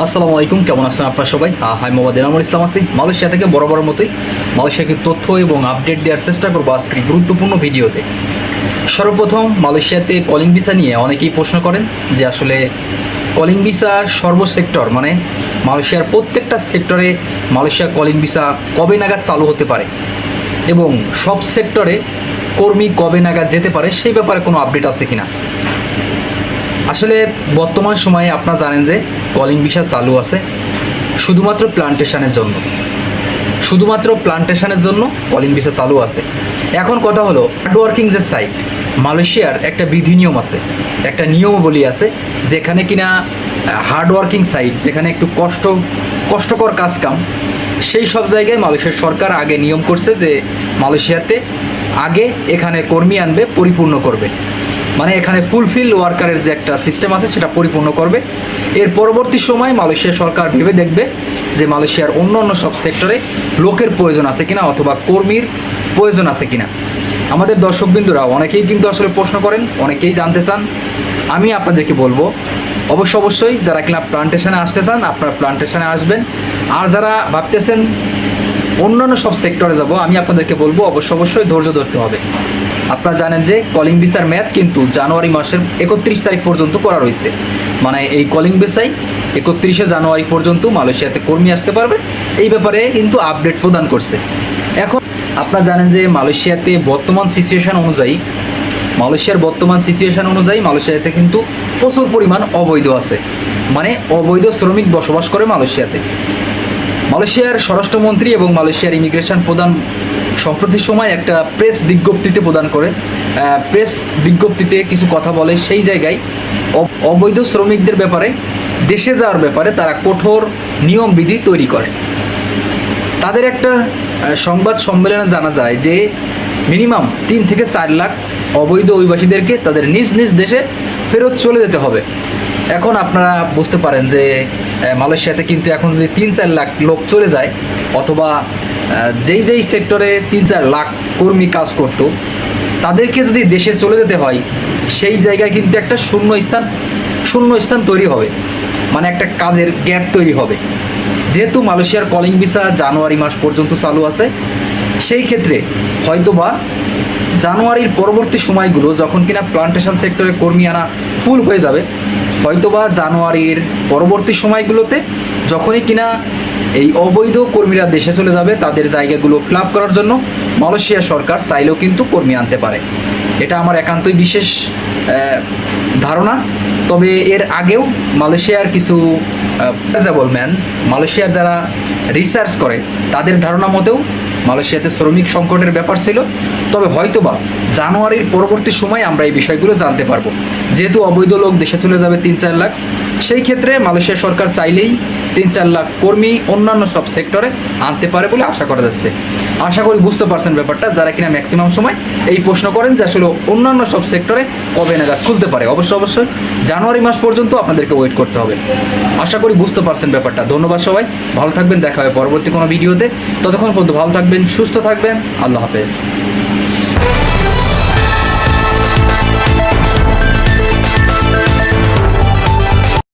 আসসালামু আলাইকুম, কেমন আছেন আপনার সবাই? হাই মোহাম্মদ এনামুল ইসলাম আছি। মালয়েশিয়া থেকে বড় বড় মতোই মালয়েশিয়াকে তথ্য এবং আপডেট দেওয়ার চেষ্টা করব আজকের গুরুত্বপূর্ণ ভিডিওতে। সর্বপ্রথম মালয়েশিয়াতে কলিং ভিসা নিয়ে অনেকেই প্রশ্ন করেন যে আসলে কলিং ভিসা সর্বসেক্টর মানে মালয়েশিয়ার প্রত্যেকটা সেক্টরে মালয়েশিয়া কলিং ভিসা কবে নাগাদ চালু হতে পারে এবং সব সেক্টরে কর্মী কবে নাগাদ যেতে পারে সেই ব্যাপারে কোনো আপডেট আছে কিনা? আসলে বর্তমান সময়ে আপনারা জানেন যে কলিং ভিসা চালু আছে, শুধুমাত্র প্লান্টেশনের জন্য। শুধুমাত্র প্লান্টেশনের জন্য কলিং ভিসা চালু আছে। এখন কথা হলো হার্ডওয়ার্কিং যে সাইট মালয়েশিয়ার একটা বিধি নিয়ম আছে, একটা নিয়মাবলী আছে, যেখানে কিনা হার্ডওয়ার্কিং সাইট যেখানে একটু কষ্ট, কষ্টকর কাজ কাম, সেই সব জায়গায় মালয়েশিয়ার সরকার আগে নিয়ম করছে যে মালয়েশিয়াতে আগে এখানে কর্মী আনবে, পরিপূর্ণ করবে। মানে এখানে ফুলফিল ওয়ার্কারের যে একটা সিস্টেম আছে, সেটা পরিপূর্ণ করবে। এর পরবর্তী সময় মালয়েশিয়া সরকার ভেবে দেখবে যে মালয়েশিয়ার অন্য অন্য সব সেক্টরে লোকের প্রয়োজন আছে কিনা অথবা কর্মীর প্রয়োজন আছে কিনা। আমাদের দর্শকবিন্দুরা অনেকেই কিন্তু আসলে প্রশ্ন করেন, অনেকেই জানতে চান। আমি আপনাদেরকে বলব, অবশ্য অবশ্যই যারা কিনা প্লান্টেশনে আসতে চান, আপনারা প্লান্টেশনে আসবেন। আর যারা ভাবতেছেন অন্যান্য সব সেক্টরে যাব, আমি আপনাদেরকে বলব, অবশ্য অবশ্যই ধৈর্য ধরতে হবে। আপনারা জানেন যে কলিং ভিসার মেয়াদ কিন্তু জানুয়ারি মাসের একত্রিশ তারিখ পর্যন্ত করা রয়েছে। মানে এই কলিং ভিসাই একত্রিশে জানুয়ারি পর্যন্ত মালয়েশিয়াতে কর্মী আসতে পারবে। এই ব্যাপারে কিন্তু আপডেট প্রদান করছে। এখন আপনারা জানেন যে মালয়েশিয়াতে বর্তমান সিচুয়েশন অনুযায়ী, মালয়েশিয়ার বর্তমান সিচুয়েশন অনুযায়ী মালয়েশিয়াতে কিন্তু প্রচুর পরিমাণ অবৈধ আছে। মানে অবৈধ শ্রমিক বসবাস করে মালয়েশিয়াতে। মালয়েশিয়ার স্বরাষ্ট্রমন্ত্রী এবং মালয়েশিয়ার ইমিগ্রেশন প্রধান সম্প্রতি সময় একটা প্রেস বিজ্ঞপ্তিতে প্রদান করে প্রেস বিজ্ঞপ্তিতে কিছু কথা বলে সেই জায়গায় অবৈধ শ্রমিকদের ব্যাপারে, দেশে যাওয়ার ব্যাপারে তারা কঠোর নিয়মবিধি তৈরি করে। তাদের একটা সংবাদ সম্মেলনে জানা যায় যে মিনিমাম তিন থেকে চার লাখ অবৈধ অভিবাসীদেরকে তাদের নিজ নিজ দেশে ফেরত চলে যেতে হবে। এখন আপনারা বুঝতে পারেন যে মালয়েশিয়াতে কিন্তু এখন যদি তিন চার লাখ লোক চলে যায়, অথবা যেই যেই সেক্টরে তিন চার লাখ কর্মী কাজ করতো, তাদেরকে যদি দেশে চলে যেতে হয়, সেই জায়গায় কিন্তু একটা শূন্য স্থান শূন্য স্থান তৈরি হবে। মানে একটা কাজের গ্যাপ তৈরি হবে। যেহেতু মালয়েশিয়ার কলিং ভিসা জানুয়ারি মাস পর্যন্ত চালু আছে, সেই ক্ষেত্রে হয়তোবা জানুয়ারির পরবর্তী সময়গুলো যখন কিনা প্লান্টেশন সেক্টরে কর্মী আনা ফুল হয়ে যাবে, হয়তোবা জানুয়ারির পরবর্তী সময়গুলোতে যখনই কিনা এই অবৈধ কর্মীরা দেশে চলে যাবে, তাদের জায়গাগুলো ফিল করার জন্য মালয়েশিয়া সরকার চাইলেও কিন্তু কর্মী আনতে পারে। এটা আমার একান্তই বিশেষ ধারণা। তবে এর আগেও মালয়েশিয়ার কিছু ম্যান মালয়েশিয়ার যারা রিসার্চ করে, তাদের ধারণা মতেও মালয়েশিয়াতে শ্রমিক সংকটের ব্যাপার ছিল। তবে হয়তোবা জানুয়ারির পরবর্তী সময় আমরা এই বিষয়গুলো জানতে পারব। যেহেতু অবৈধ লোক দেশে চলে যাবে তিন চার লাখ সেই ক্ষেত্রে মালয়েশিয়া সরকার চাইলেই তিন চার লাখ কর্মী অন্যান্য সব সেক্টরে আনতে পারে বলে আশা করা যাচ্ছে। আশা করি বুঝতে পারছেন ব্যাপারটা, যারা কিনা ম্যাক্সিমাম সময় এই প্রশ্ন করেন যে আসলে অন্যান্য সব সেক্টরে কবে নাগাদ খুলতে পারে। অবশ্যই অবশ্যই জানুয়ারি মাস পর্যন্ত আপনাদেরকে ওয়েট করতে হবে। আশা করি বুঝতে পারছেন ব্যাপারটা। ধন্যবাদ সবাই, ভালো থাকবেন, দেখা হবে পরবর্তী কোনো ভিডিওতে। ততক্ষণ পর্যন্ত ভালো থাকবেন, সুস্থ থাকবেন, আল্লাহ হাফেজ।